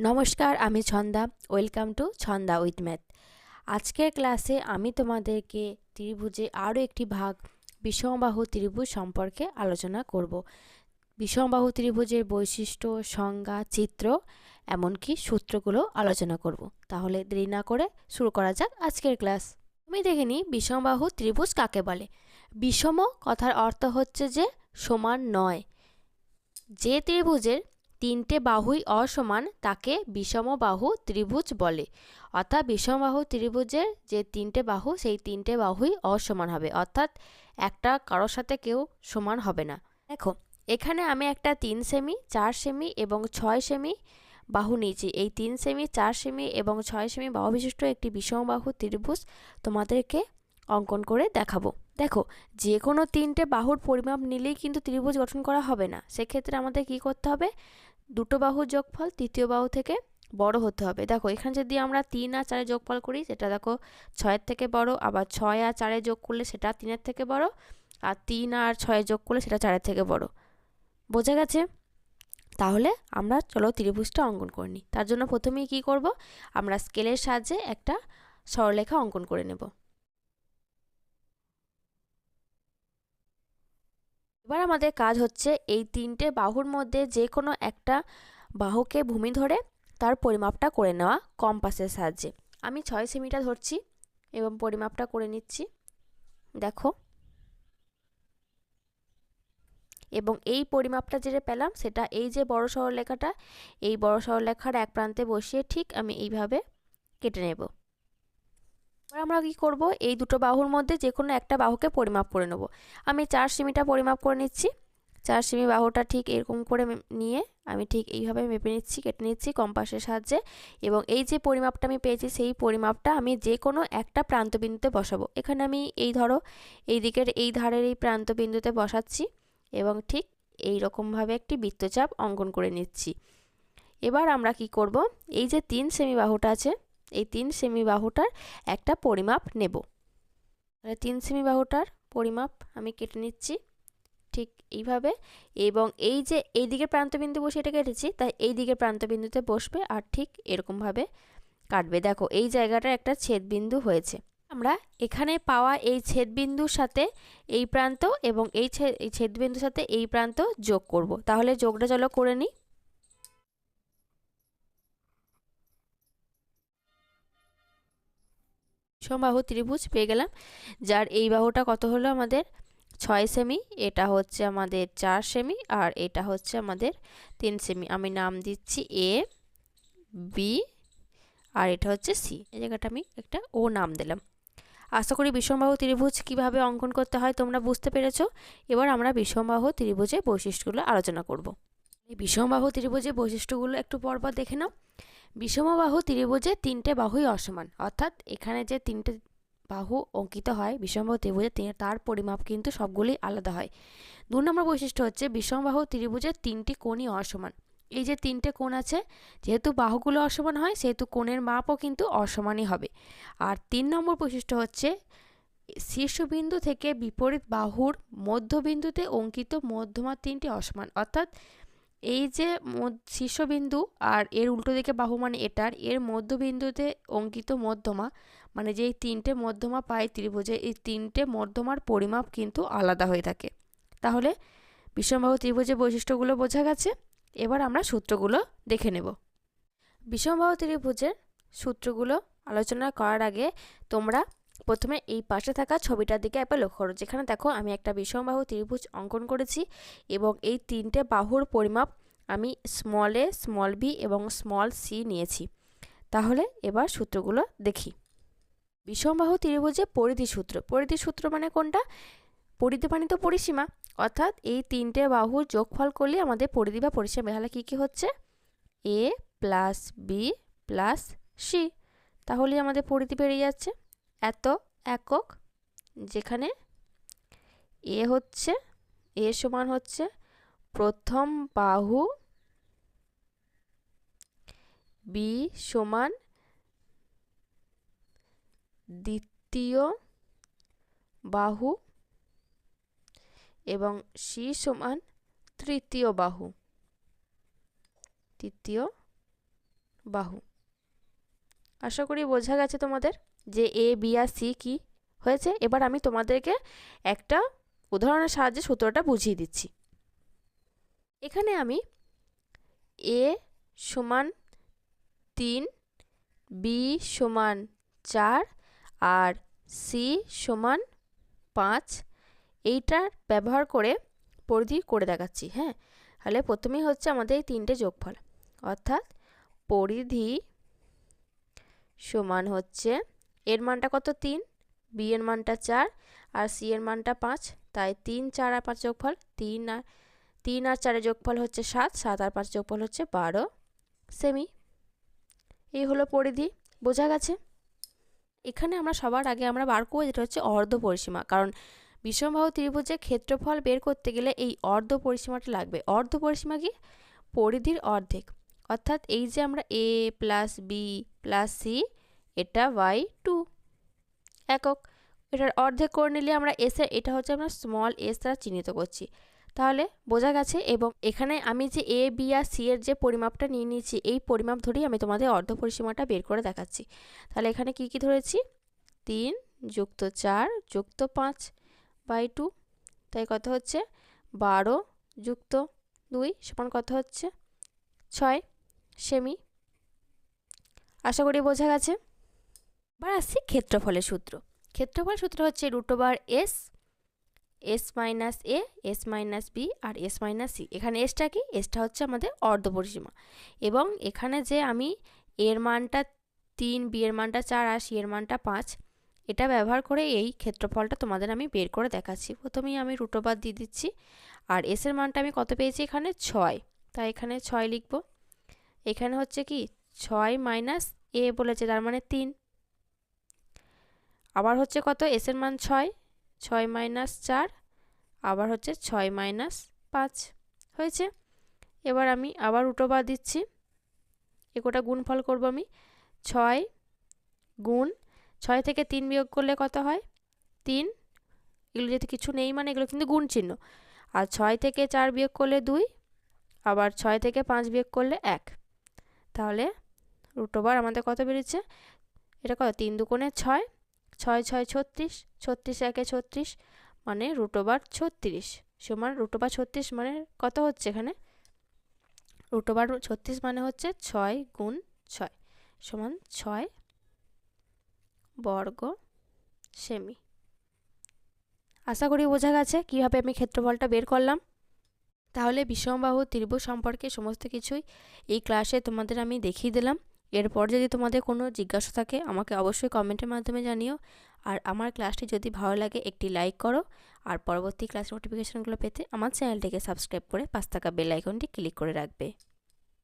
নমস্কার, আমি Chhanda. Welcome to Chhanda with math. আজকের ক্লাসে আমি তোমাদেরকে ত্রিভুজে আরও একটি ভাগ, বিষমবাহু ত্রিভুজ সম্পর্কে আলোচনা করব। বিষমবাহু ত্রিভুজের বৈশিষ্ট্য, সংজ্ঞা, চিত্র, এমনকি সূত্রগুলো আলোচনা করব। তাহলে দেরি না করে শুরু করা যাক আজকের ক্লাস। আমি দেখে নিই বিষমবাহু ত্রিভুজ কাকে বলে। বিষম কথার অর্থ হচ্ছে যে সমান নয়। যে ত্রিভুজের তিনটে বাহুই অসমান তাকে বিষমবাহু ত্রিভুজ বলে। অর্থাৎ বিষমবাহু ত্রিভুজের যে তিনটে বাহু, সেই তিনটে বাহুই অসমান হবে। অর্থাৎ একটা কারোর সাথে কেউ সমান হবে না। দেখো, এখানে আমি একটা তিন সেমি, চার সেমি এবং ছয় সেমি বাহু নিয়েছি। এই তিন সেমি, চার সেমি এবং ছয় সেমি বাহু বিশিষ্ট একটি বিষমবাহু ত্রিভুজ তোমাদেরকে অঙ্কন করে দেখাবো। দেখো, যে কোনো তিনটে বাহুর পরিমাপ নিলেই কিন্তু ত্রিভুজ গঠন করা হবে না। সেক্ষেত্রে আমাদের কি করতে হবে? দুটো বাহুর যোগফল, তৃতীয় বাহু থেকে বড় হতে হবে। দেখো, এখানে যদি আমরা তিন আর চারে যোগফল করি, সেটা দেখো ছয়ের থেকে বড়, আবার ছয় আর চারে যোগ করলে সেটা তিনের থেকে বড়, আর তিন আর ছয়ে যোগ করলে সেটা চারের থেকে বড়। বোঝা গেছে? তাহলে আমরা চলো ত্রিভুজটা অঙ্কন করে নিই। তার জন্য প্রথমেই কি করব? আমরা স্কেলের সাহায্যে একটা সরলেখা অঙ্কন করে নেব। এবার আমাদের কাজ হচ্ছে এই তিনটে বাহুর মধ্যে যে কোনো একটা বাহুকে ভূমি ধরে তার পরিমাপটা করে নেওয়া কম্পাসের সাহায্যে। আমি ছয় সেমিটা ধরছি এবং পরিমাপটা করে নিচ্ছি। দেখো। এবং এই পরিমাপটা যেটা পেলাম সেটা এই যে বড় সরলরেখাটা, এই বড় সরলরেখার এক প্রান্তে বসিয়ে ঠিক আমি এইভাবে কেটে নেব। এবার আমরা কি করব? এই দুটো বাহুর মধ্যে যে কোনো একটা বাহুকে পরিমাপ করে নেব। আমি চার সিমিটা পরিমাপ করে নিচ্ছি। চার সিমি বাহুটা ঠিক এরকম করে নিয়ে আমি ঠিক এইভাবে মেপে নিচ্ছি, কেটে নিচ্ছি কম্পাসের সাহায্যে। এবং এই যে পরিমাপটা আমি পেয়েছি, সেই পরিমাপটা আমি যে কোনো একটা প্রান্তবিন্দুতে বসাবো। এখানে আমি এই ধরো, এই দিকের এই ধারের এই প্রান্তবিন্দুতে বসাচ্ছি এবং ঠিক এই রকমভাবে একটি বৃত্তচাপ অঙ্কন করে নিচ্ছি। এবার আমরা কি করব? এই যে তিন সেমি বাহুটা আছে এই তিন সেমি বাহুটার একটা পরিমাপ নেব। তাহলে তিন সেমি বাহুটার পরিমাপ আমি কেটে নিচ্ছি, ঠিক এইভাবে। এবং এই যে এই দিকের প্রান্তবিন্দু বসে এটা কেটেছি, তাই এই দিকের প্রান্তবিন্দুতে বসবে আর ঠিক এরকমভাবে কাটবে। দেখো, এই জায়গাটার একটা ছেদবিন্দু হয়েছে। আমরা এখানে পাওয়া এই ছেদবিন্দুর সাথে এই প্রান্ত এবং এই ছেদবিন্দুর সাথে এই প্রান্ত যোগ করব। তাহলে যোগটা চলো করে নিই। সমবাহু ত্রিভুজ পেয়ে গেলাম, যার এই বাহুটা কত হলো আমাদের? ছয় সেমি, এটা হচ্ছে আমাদের চার সেমি আর এটা হচ্ছে আমাদের তিন সেমি। আমি নাম দিচ্ছি এ, বি আর এটা হচ্ছে সি। এই জায়গাটা আমি একটা ও নাম দিলাম। আশা করি বিষমবাহু ত্রিভুজ কীভাবে অঙ্কন করতে হয় তোমরা বুঝতে পেরেছ। এবার আমরা বিষমবাহু ত্রিভুজের বৈশিষ্ট্যগুলো আলোচনা করব। এই বিষমবাহু ত্রিভুজের বৈশিষ্ট্যগুলো একটু পরপর দেখে নাও। বিষমবাহু ত্রিভুজে তিনটে বাহুই অসমান। অর্থাৎ এখানে যে তিনটে বাহু অঙ্কিত হয়, বিষমবাহু ত্রিভুজে তার পরিমাপ কিন্তু সবগুলি আলাদা হয়। দু নম্বর বৈশিষ্ট্য হচ্ছে বিষমবাহু ত্রিভুজের তিনটি কোণই অসমান। এই যে তিনটে কোণ আছে, যেহেতু বাহুগুলো অসমান হয়, সেহেতু কোণের মাপও কিন্তু অসমানই হবে। আর তিন নম্বর বৈশিষ্ট্য হচ্ছে, শীর্ষবিন্দু থেকে বিপরীত বাহুর মধ্যবিন্দুতে অঙ্কিত মধ্যমা তিনটি অসমান। অর্থাৎ এই যে শীর্ষবিন্দু আর এর উল্টো দিকে বাহু মানে এটার, এর মধ্যবিন্দুতে অঙ্কিত মধ্যমা মানে যে এই তিনটে মধ্যমা পায় ত্রিভুজে, এই তিনটে মধ্যমার পরিমাপ কিন্তু আলাদা হয়ে থাকে। তাহলে বিষমবাহু ত্রিভুজের বৈশিষ্ট্যগুলো বোঝা গেছে। এবার আমরা সূত্রগুলো দেখে নেব। বিষমবাহু ত্রিভুজের সূত্রগুলো আলোচনা করার আগে তোমরা প্রথমে এই পাশে থাকা ছবিটার দিকে একবার লক্ষ্য করো। যেখানে দেখো আমি একটা বিষমবাহু ত্রিভুজ অঙ্কন করেছি এবং এই তিনটে বাহুর পরিমাপ আমি স্মল এ স্মল বি এবং স্মল সি নিয়েছি। তাহলে এবার সূত্রগুলো দেখি। বিষমবাহু ত্রিভুজে পরিধি সূত্র। পরিধি সূত্র মানে কোনটা? পরিধি মানে তো পরিসীমা। অর্থাৎ এই তিনটে বাহুর যোগফল করলে আমাদের পরিধি বা পরিসীমা তাহলে কী কী হচ্ছে? A plus B plus C তাহলে আমাদের পরিধি বেরিয়ে যাচ্ছে। এত একক, যেখানে এ হচ্ছে, এ সমান হচ্ছে প্রথম বাহু বি সমান দ্বিতীয় বাহু এবং সি সমান তৃতীয় বাহু। তৃতীয় বাহু। আশা করি বোঝা গেছে তোমাদের? যে এ বি আর সি কী হয়েছে? এবার আমি তোমাদেরকে একটা উদাহরণের সাহায্যে সূত্রটা বুঝিয়ে দিচ্ছি। এখানে আমি এ সমান তিন বি সমান চার আর সি সমান পাঁচ, এইটার ব্যবহার করে পরিধি করে দেখাচ্ছি হ্যাঁ? তাহলে প্রথমেই হচ্ছে আমাদের এই তিনটে যোগফল। অর্থাৎ পরিধি সমান হচ্ছে এর মানটা কত? তিন। বি এর মানটা চার আর সি এর মানটা পাঁচ। তাই তিন, চার আর পাঁচ যোগফল তিন আর তিন আর চারের যোগফল হচ্ছে সাত সাত আর পাঁচ যোগফল হচ্ছে বারো। সেমি। এই হলো পরিধি। বোঝা গেছে? এখানে আমরা সবার আগে আমরা বার করব, যেটা হচ্ছে অর্ধ পরিসীমা। কারণ বিষমবাহু ত্রিভুজের ক্ষেত্রফল বের করতে গেলে এই অর্ধ পরিসীমাটা লাগবে। অর্ধ পরিসীমা কি? পরিধির অর্ধেক। অর্থাৎ এই যে আমরা A plus B plus C এটা ওয়াই টু একক, এটার অর্ধেক করে নিলে আমরা এসে এটা হচ্ছে আমরা স্মল এস দ্বারা চিহ্নিত করছি। তাহলে বোঝা গেছে এবং এখানে আমি যে এ বি আর সি এর যে পরিমাপটা নিয়ে নিয়েছি, এই পরিমাপ ধরেই আমি তোমাদের অর্ধ পরিসীমাটা বের করে দেখাচ্ছি। তাহলে এখানে কি কি ধরেছি? তিন যুক্ত চার যুক্ত পাঁচ বাই টু তাই কত হচ্ছে? বারো যুক্ত দুই সমান কত হচ্ছে? ছয় সেমি। আশা করি বোঝা গেছে? এবার আসছি ক্ষেত্রফলের সূত্র। ক্ষেত্রফল সূত্র হচ্ছে root over S S minus A S minus B R S minus C এখানে এসটা কি? এসটা হচ্ছে আমাদের অর্ধপরিসীমা। এবং এখানে যে আমি এর মানটা তিন বি এর মানটা চার আর সি এর মানটা পাঁচ, এটা ব্যবহার করে এই ক্ষেত্রফলটা তোমাদের আমি বের করে দেখাচ্ছি। প্রথমেই আমি রুটোবার দিয়ে দিচ্ছি। আর এস এর মানটা আমি কত পেয়েছি? এখানে ছয়। তাই এখানে ছয় লিখব। এখানে হচ্ছে কি? ছয় মাইনাস এ বলেছে, তার মানে তিন। আবার হচ্ছে কত? এস এর মান ছয় ছয় মাইনাস চার, আবার হচ্ছে ছয় মাইনাস পাঁচ। হয়েছে? এবার আমি আবার উটো বার দিচ্ছি। এগোটা গুণফল করব আমি। ছয় গুণ, ছয় থেকে তিন বিয়োগ করলে কত হয়? তিন। এগুলো যেহেতু কিছু নেই মানে এগুলো কিন্তু গুণ চিহ্ন। আর ছয় থেকে চার বিয়োগ করলে দুই, আবার ছয় থেকে পাঁচ বিয়োগ করলে এক। তাহলে রুটোবার আমাদের কত বেরিয়েছে? এটা কত? তিন দুকোণে ছয়। ছয় ছয় ছত্রিশ ছত্রিশ একে ছত্রিশ মানে রুটোবার ছত্রিশ। সমান রুটোবার ছত্রিশ মানে কত হচ্ছে এখানে? রুটোবার ছত্রিশ মানে হচ্ছে ছয় গুণ ছয় সমান ছয় বর্গ সেমি। আশা করি বোঝা গেছে কীভাবে আমি ক্ষেত্রফলটা বের করলাম। তাহলে বিষমবাহু ত্রিভুজ সম্পর্কে সমস্ত কিছুই এই ক্লাসে তোমাদের আমি দেখিয়ে দিলাম। এরপর যদি তোমাদের কোনো জিজ্ঞাসা থাকে, আমাকে অবশ্যই কমেন্টের মাধ্যমে জানিও। আর আমার ক্লাসটি যদি ভালো লাগে, একটি লাইক করো। আর পরবর্তী ক্লাস নোটিফিকেশানগুলো পেতে আমার চ্যানেলটিকে সাবস্ক্রাইব করে পাঁচ টাকা বেল আইকনটি ক্লিক করে রাখবে।